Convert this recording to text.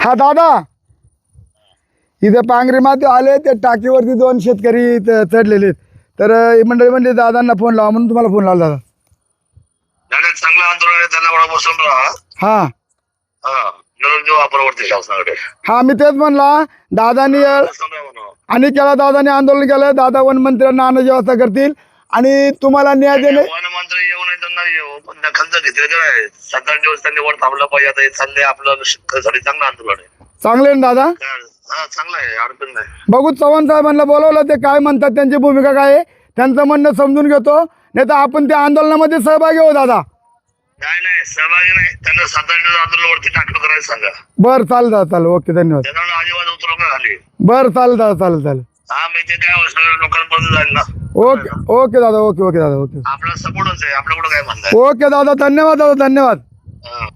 हा दादा. इथे पांगरी माती आले ते टाकीवरती दोन शेतकरी चढलेले आहेत. तर मंडळी म्हणजे दादांना फोन लावा म्हणून तुम्हाला फोन लावला दादा. नाही नाही, चांगलं आंदोलन आहे. त्यांना बरोबर बसून राहा. हा. हा शासनाकडे. हा मी तेच म्हणला दादानी बसून राहा. आणि केला दादाने आंदोलन केलं. दादा वनमंत्र्यांना आणण्याची व्यवस्था करतील. आणि तुम्हाला न्याय देणे नाही पण दखल तर घेतली काय आठ दिवस त्यांनी वर थांबलं पाहिजे आता हे चाललंय आपलं शेतकऱ्यासाठी चांगलं आंदोलन आहे. चांगले ना दादा? हा चांगलं आहे. अडचण नाही. बघू चव्हाण साहेबांना बोलवलं ते काय म्हणतात त्यांची भूमिका काय आहे? त्यांचं म्हणणं समजून घेतो. नाही तर आपण त्या आंदोलनामध्ये सहभागी हो दादा. नाही नाही सहभागी नाही. त्यांना सात आठ दिवस आंदोलन वरती टाकलं करायला सांगा. बरं चालेल दादा चालेल. ओके धन्यवाद. त्याच्यामुळे अजिबात उतरू नका खाली बरं चालेल दादा चालेल चालेल. हा मी ते काय सगळ्या लोकांपर्यंत जाईल ना. ओके ओके दादा ओके ओके दादा ओके. आपला सपोर्टच आहे आपलं कुठं काय म्हणणं आहे ओके दादा धन्यवाद दादा धन्यवाद. हा.